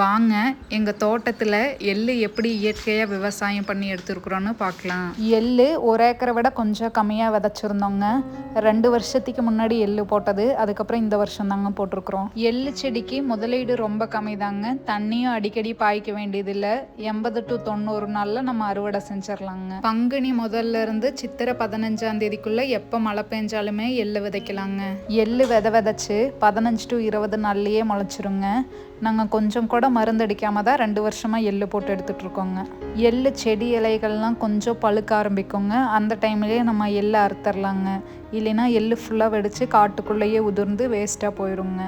வாங்க எங்கள் தோட்டத்தில் எள்ளு எப்படி இயற்கையாக விவசாயம் பண்ணி எடுத்துருக்குறோன்னு பார்க்கலாம். எள்ளு ஒரு ஏக்கரை விட கொஞ்சம் கம்மியாக விதைச்சிருந்தோங்க. ரெண்டு வருஷத்துக்கு முன்னாடி எள்ளு போட்டது அதுக்கப்புறம் இந்த வருஷம் தாங்க போட்டிருக்கிறோம். எள்ளு செடிக்கு முதலீடு ரொம்ப கம்மி தாங்க தண்ணியும் அடிக்கடி பாய்க்க வேண்டியதில்லை. எண்பது டு தொண்ணூறு நாளில் நம்ம அறுவடை செஞ்சிடலாங்க. பங்குனி முதல்ல இருந்து சித்திரை பதினஞ்சாம் தேதிக்குள்ள எப்போ மழை பெஞ்சாலுமே எள்ளு விதைக்கலாங்க. எள்ளு விதை விதைச்சு பதினஞ்சு டு இருபது நாள்லயே முளைச்சிருங்க. நாங்கள் கொஞ்சம் கூட மருந்தடிக்காமல் தான் ரெண்டு வருஷமாக எள்ளு போட்டு எடுத்துகிட்ருக்கோங்க எள்ளு செடி இலைகள்லாம் கொஞ்சம் பழுக்க ஆரம்பிக்குங்க. அந்த டைம்லேயே நம்ம எள்ளை அறுத்தரலாங்க இல்லைன்னா எள்ளு ஃபுல்லாக வெடித்து காட்டுக்குள்ளேயே உதிர்ந்து வேஸ்ட்டாக போயிருங்க.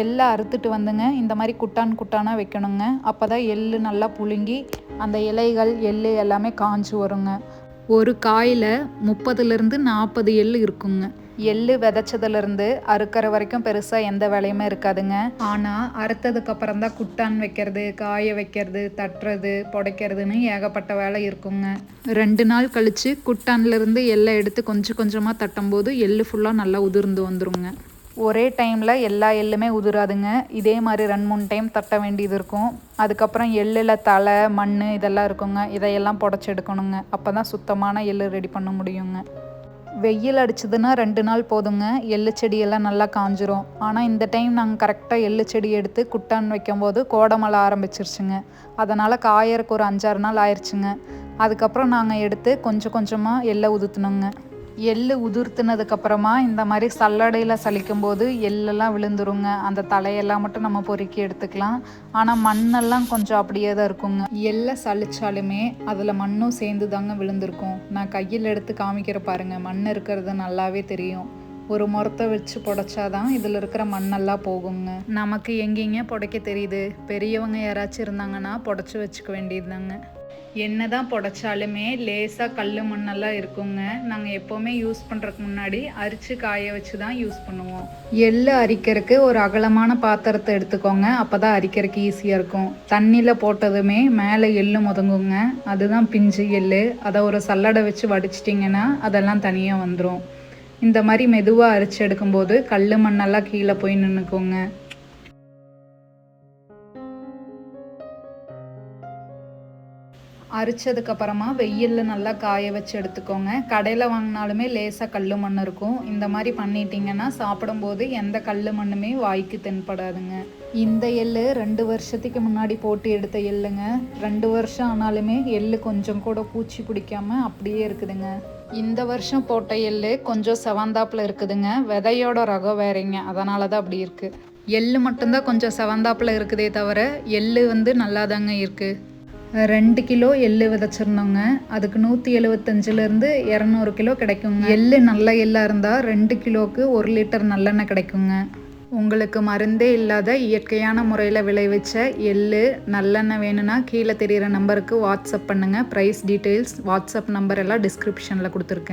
எள்ளை அறுத்துட்டு வந்துங்க. இந்த மாதிரி குட்டான் குட்டானாக வைக்கணுங்க. அப்போ தான் எள்ளு நல்லா புழுங்கி அந்த இலைகள் எள்ளு எல்லாமே காஞ்சு வருங்க. ஒரு காயில் முப்பதுலேருந்து நாற்பது எள்ளு இருக்குங்க. எள்ளு விதைச்சதுலேருந்து அறுக்கிற வரைக்கும் பெருசாக எந்த வேலையுமே இருக்காதுங்க. ஆனால் அறுத்ததுக்கப்புறம் தான் குட்டான் வைக்கிறது காய வைக்கிறது தட்டுறது புடைக்கிறதுன்னு ஏகப்பட்ட வேலை இருக்குங்க. ரெண்டு நாள் கழித்து குட்டான்லேருந்து எள்ளை எடுத்து கொஞ்சம் கொஞ்சமாக தட்டும்போது எள்ளு ஃபுல்லாக நல்லா உதிர்ந்து வந்துருங்க. ஒரே டைமில் எல்லா எள்ளுமே உதிராதுங்க. இதே மாதிரி ரெண்டு மூணு டைம் தட்ட வேண்டியது இருக்கும். அதுக்கப்புறம் எள்ளில் தலை மண் இதெல்லாம் இருக்குங்க. இதையெல்லாம் புடச்சி எடுக்கணுங்க. அப்போ தான் சுத்தமான எள்ளு ரெடி பண்ண முடியுங்க. வெயில் அடிச்சதுன்னா ரெண்டு நாள் போதுங்க. எள்ளு செடியெல்லாம் நல்லா காஞ்சிரும். ஆனால் இந்த டைம் நாங்கள் கரெக்டாக எள்ளு செடி எடுத்து குட்டான் வைக்கும்போது கோடமழை ஆரம்பிச்சிருச்சுங்க. அதனால் காயறக்கு ஒரு அஞ்சாறு நாள் ஆயிடுச்சுங்க அதுக்கப்புறம் நாங்கள் எடுத்து கொஞ்சம் கொஞ்சமாக எள்ளை உதுத்துனோங்க எள்ளு உதிர்த்துனதுக்கப்புறமா இந்த மாதிரி சல்லடையில் சலிக்கும் போது எள்ளெல்லாம் விழுந்துருங்க. அந்த தலையெல்லாம் மட்டும் நம்ம பொறுக்கி எடுத்துக்கலாம். ஆனால் மண்ணெல்லாம் கொஞ்சம் அப்படியே தான் இருக்குங்க. எள்ளை சலிச்சாலுமே அதில் மண்ணும் சேர்ந்து தாங்க விழுந்திருக்கும். நான் கையில் எடுத்து காமிக்கிற பாருங்க மண் இருக்கிறது நல்லாவே தெரியும். ஒரு முறத்தை வச்சு புடைச்சாதான் இதில் இருக்கிற மண்ணெல்லாம் போகுங்க. நமக்கு எங்கெங்க புடைக்க தெரியுது? பெரியவங்க யாராச்சும் இருந்தாங்கன்னா புடைச்சி வச்சுக்க வேண்டியதுதாங்க. என்னதான் புடைச்சாலுமே லேசாக கல் மண்ணெல்லாம் இருக்குங்க. நாங்கள் எப்போவுமே யூஸ் பண்ணுறதுக்கு முன்னாடி அரிச்சு காய வச்சு தான் யூஸ் பண்ணுவோம். எள்ளு அரிக்கிறதுக்கு ஒரு அகலமான பாத்திரத்தை எடுத்துக்கோங்க. அப்போ தான் அரிக்கிறதுக்கு ஈஸியாக இருக்கும். தண்ணியில் போட்டதுமே மேலே எள்ளு முதங்குங்க. அதுதான் பிஞ்சு எள்ளு. அதை ஒரு சல்லடை வச்சு வடிச்சிட்டிங்கன்னா அதெல்லாம் தனியாக வந்துடும் இந்த மாதிரி மெதுவாக அரிச்சு எடுக்கும்போது கல் மண்ணெல்லாம் கீழே போய் நின்றுக்கோங்க அரிச்சதுக்கப்புறமா வெயிலில் நல்லா காய வச்சு எடுத்துக்கோங்க. கடையில் வாங்கினாலுமே லேசாக கல் மண் இருக்கும். இந்த மாதிரி பண்ணிட்டீங்கன்னா சாப்பிடும்போது எந்த கல் மண்ணுமே வாய்க்கு தென்படாதுங்க. இந்த எள்ளு ரெண்டு வருஷத்துக்கு முன்னாடி போட்டு எடுத்த எள்ளுங்க. ரெண்டு வருஷம் ஆனாலுமே எள்ளு கொஞ்சம் கூட பூச்சி பிடிக்காம அப்படியே இருக்குதுங்க. இந்த வருஷம் போட்ட எள் கொஞ்சம் செவந்தாப்பில் இருக்குதுங்க. விதையோட ரகம் வேறேங்க. அதனால தான் அப்படி இருக்குது எள்ளு மட்டும்தான் கொஞ்சம் செவந்தாப்பில் இருக்குதே தவிர எள் வந்து நல்லா தாங்க இருக்குது ரெண்டு கிலோ எள்ளு விதைச்சிருந்தோங்க. அதுக்கு நூற்றி எழுபத்தஞ்சிலேருந்து இரநூறு கிலோ கிடைக்குங்க. எள்ளு நல்ல எள்ளாக இருந்தால் ரெண்டு கிலோவுக்கு ஒரு லிட்டர் நல்லெண்ணெய் கிடைக்குங்க. உங்களுக்கு மருந்தே இல்லாத இயற்கையான முறையில் விளைவிச்ச எள்ளு நல்லெண்ணெய் வேணும்னா கீழே தெரிகிற நம்பருக்கு வாட்ஸ்அப் பண்ணுங்கள் ப்ரைஸ் டீட்டெயில்ஸ் வாட்ஸ்அப் நம்பர் எல்லாம் டிஸ்கிரிப்ஷனில் கொடுத்துருக்கேன்.